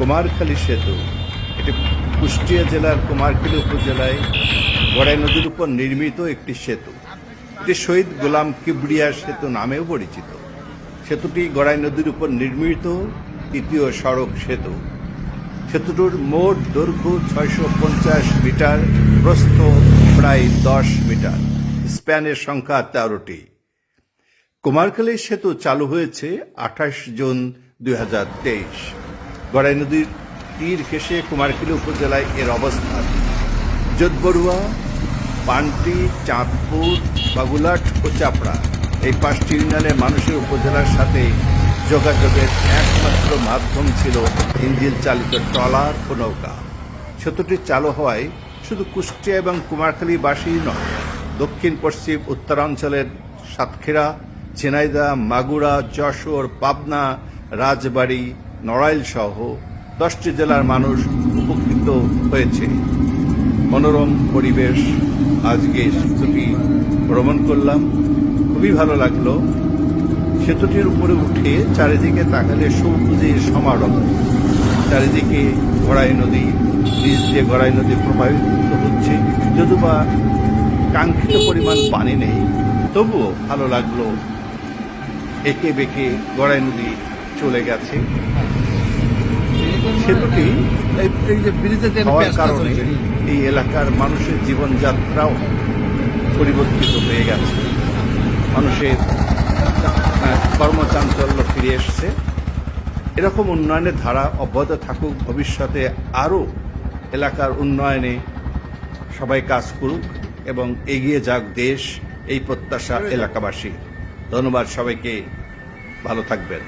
কুমারখালী সেতু। এটি কুষ্টিয়া জেলার কুমারখালী উপজেলায় গড়াই নদীর উপর নির্মিত একটি সেতু। এটি শহীদ গোলাম কিবরিয়া সেতু নামেও পরিচিত। সেতুটি গড়াই নদীর উপর নির্মিত তৃতীয় সড়ক সেতু। সেতুটির মোট দৈর্ঘ্য ছয়শো পঞ্চাশ মিটার, প্রস্থ প্রায় দশ মিটার। স্প্যানের সংখ্যা তেরোটি। কুমারখালী সেতু চালু হয়েছে আঠাশ জুন দুই হাজার তেইশ। গড়াই নদীর তীর ঘেঁষে কুমারখালী উপজেলায় এর অবস্থান যোধবড়ুয়া পান্টি চাঁদপুর, বাগুলাট ও চাপড়া এই পাঁচটি ইউনিয়নের মানুষের উপজেলার সাথে যোগাযোগের একমাত্র মাধ্যম ছিল ইঞ্জিন চালিত ট্রলার ও নৌকা। সেতুটি চালু হওয়ায় শুধু কুষ্টিয়া এবং কুমারখালীবাসী নয়, দক্ষিণ, পশ্চিম, উত্তরাঞ্চলের সাতক্ষীরা, ঝিনাইদহ, মাগুরা, যশোর, পাবনা, রাজবাড়ী নড়াইল সহ দশটি জেলার মানুষ উপকৃত হয়েছে। মনোরম পরিবেশ, আজকে সেতুটি ভ্রমণ করলাম। খুবই ভালো লাগল। সেতুটির উপরে উঠে চারিদিকে তাকালে সবুজের সমারোহ। চারিদিকে গড়াই নদী, নিচ দিয়ে গড়াই নদী প্রবাহিত হচ্ছে। যদিও বা কাঙ্ক্ষিত পরিমাণ পানি নেই, তবুও ভালো লাগল। একে বেঁকে গড়াই নদী চলে গেছে। সেতুটি এই- এই যে ব্রিজে যে হওয়ার কারণে এই এলাকার মানুষের জীবনযাত্রাও পরিবর্তিত হয়ে গেছে। মানুষের কর্মচাঞ্চল্য ফিরে এসছে। এরকম উন্নয়নের ধারা অব্যাহত থাকুক ভবিষ্যতে আরও এলাকার উন্নয়নে সবাই কাজ করুক এবং এগিয়ে যাক দেশ এই প্রত্যাশা এলাকাবাসী ধন্যবাদ সবাইকে। ভালো থাকবেন।